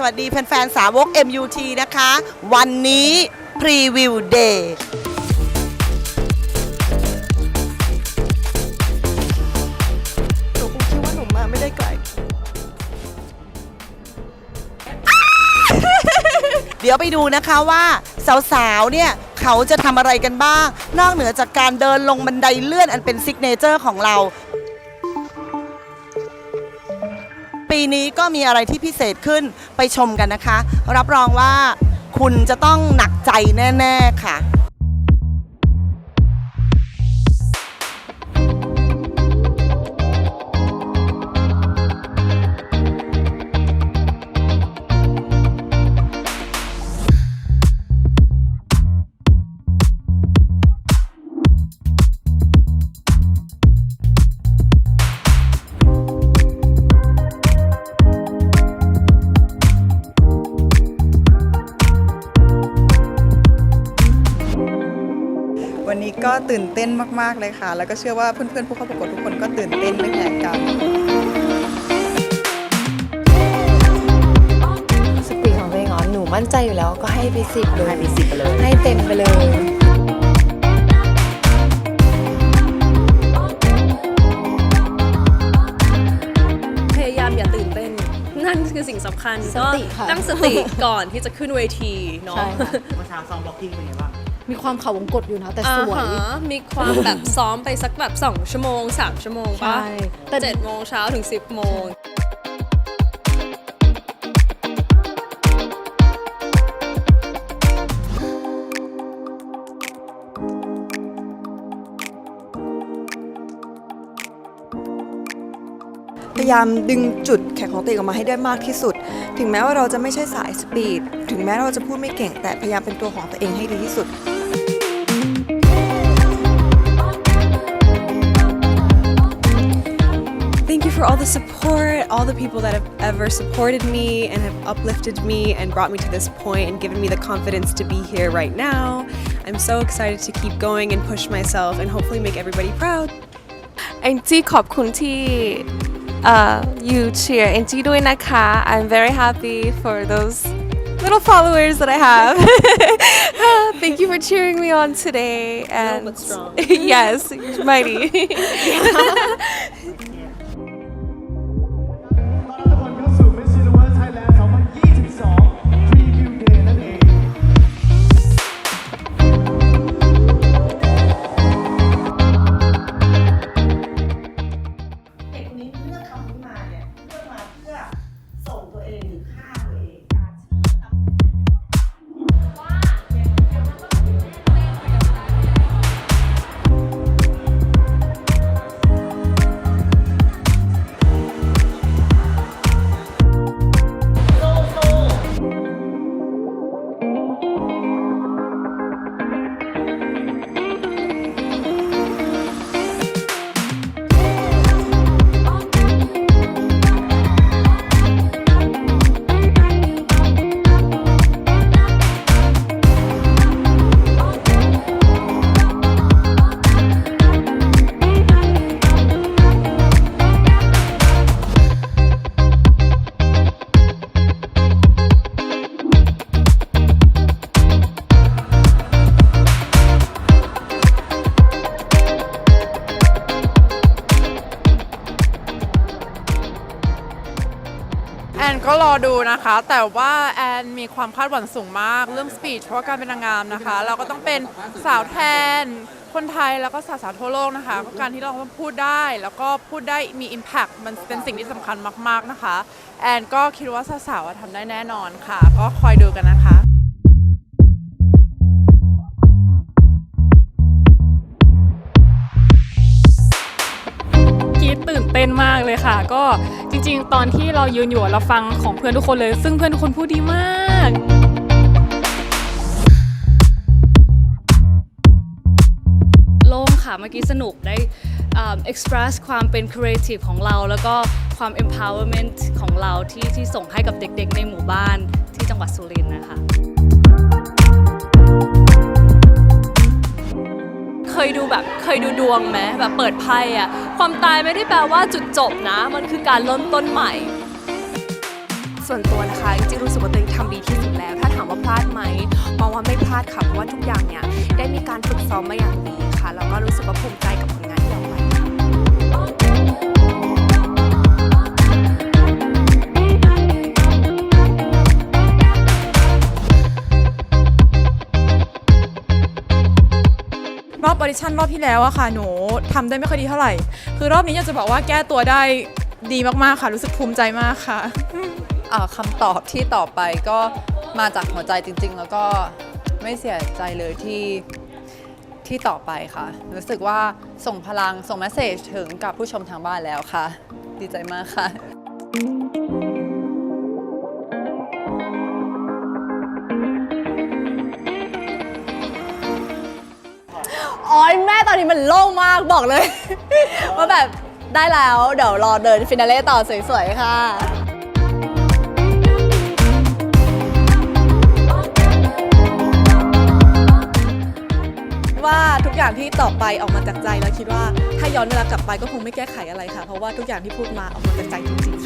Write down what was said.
สวัสดีแฟนๆ สาวก MUT นะคะ วันนี้พรีวิวเดย์หนูคงคิดว่าหนูมาไม่ได้ไกล เดี๋ยวไปดูนะคะว่า สาวๆ เนี่ย เขาจะทำอะไรกันบ้าง นอกเหนือจากการเดินลงบันไดเลื่อนอันเป็นซิกเนเจอร์ของเรา ปีนี้ก็มีอะไรที่พิเศษขึ้นไปชมกันนะคะ รับรองว่าคุณจะต้องหนักใจแน่ ๆ ค่ะ วันนี้ก็ตื่นเต้นมาก ๆ เลยค่ะ แล้วก็เชื่อว่าเพื่อนๆผู้เข้าประกวดทุกคนก็ตื่นเต้นไม่แพ้กันสปีดของตัวเองเหรอหนูมั่นใจอยู่แล้วก็ให้ไปสิบเลย ให้ไปสิบไปเลย ให้เต็มไปเลยพยายามอย่าตื่นเต้นนั่นคือสิ่งสำคัญสก็ติค่ะตั้งสติก่อนที่จะขึ้นเวทีเนาะใช่ค่ะเมื่อเช้าซ้อมบล็อกกิ้งเป็นไงบ้าง มีความเขาวงกดอยู่นะแต่สวย อ่าฮะมีความแบบซ้อมไปสักแบบ 2 ชั่วโมง 3 ชั่วโมงปะใช่แต่ เจ็ดโมงเช้าถึง 10 โมงายามดึงจุดแข็งของตัวเองออกมาให้ได้มากที่สุด ถึงแม้ว่าเราจะไม่ใช่สายสปีด ถึงแม้เราจะพูดไม่เก่ง แต่พยายามเป็นตัวของตัวเองให้ดีที่สุด Thank you for all the support, all the people that have ever supported me and have uplifted me and brought me to this point and given me the confidence to be here right now. I'm so excited to keep going and push myself and hopefully make everybody proud. แองจี้ขอบคุณที่ เอ่อ you cheer แองจี้ด้วยนะคะ I'm very happy for those little followers that I have thank you for cheering me on today and but strong. yes mighty ก็รอดูนะคะ แต่ว่าแอนมีความคาดหวังสูงมากเรื่องสปีดเพราะว่าการเป็นนางงามนะคะ เราก็ต้องเป็นสาวแทน คนไทยแล้วก็สาวสาวๆทั่วโลกนะคะการที่เราต้องพูดได้ แล้วก็พูดได้มี Impact มันเป็นสิ่งที่สำคัญมากๆนะคะ แอนก็คิดว่าสาวๆอะทำได้แน่นอนค่ะ ก็คอยดูกันนะคะ เต้นมากเลยค่ะ ก็จริง ๆ ตอนที่เรายืนอยู่เราฟังของเพื่อนทุกคนเลย ซึ่งเพื่อนทุกคนพูดดีมากโล่งค่ะเมื่อกี้สนุกได้อ่า express ความเป็น creative ของเรา แล้วก็ความ empowerment ของเราที่ที่ส่งให้กับเด็กๆ ในหมู่บ้านที่จังหวัดสุรินทร์นะคะ เคยดูแบบเคยดูดวงไหมแบบเปิดไพ่อะความตายไม่ได้แปลว่าจุดจบนะ มันคือการเริ่มต้นใหม่ ส่วนตัวนะคะจริงรู้สึกว่าตัวเองทำดีที่สุดแล้ว ถ้าถามว่าพลาดไหมมองว่าไม่พลาดค่ะเพราะว่าทุกอย่างเนี่ยได้มีการฝึกซ้อมมาอย่างดีค่ะแล้วก็รู้สึกว่าภูมิใจกับ รอบออดิชั่นรอบที่แล้วอะค่ะหนูทำได้ไม่ค่อยดีเท่าไหร่ คือรอบนี้อยากจะบอกว่าแก้ตัวได้ดีมากๆค่ะ รู้สึกภูมิใจมากค่ะอ่าคำตอบที่ต่อไปก็มาจากหัวใจจริง ๆ แล้วก็ไม่เสียใจเลยที่ที่ต่อไปค่ะ รู้สึกว่าส่งพลังส่งเมสเซจถึงกับผู้ชมทางบ้านแล้วค่ะ ดีใจมากค่ะ อ้ยแม่ตอนนี้มันโล่งมากบอกเลย ว่าแบบได้แล้วเดี๋ยวรอเดินฟินาเล่ต่อสวยๆ ค่ะ ว่าทุกอย่างที่ต่อไปออกมาจากใจแล้วคิดว่าถ้าย้อนเวลากลับไปก็คงไม่แก้ไขอะไรค่ะ เพราะว่าทุกอย่างที่พูดมาออกมาจากใจจริงๆค่ะ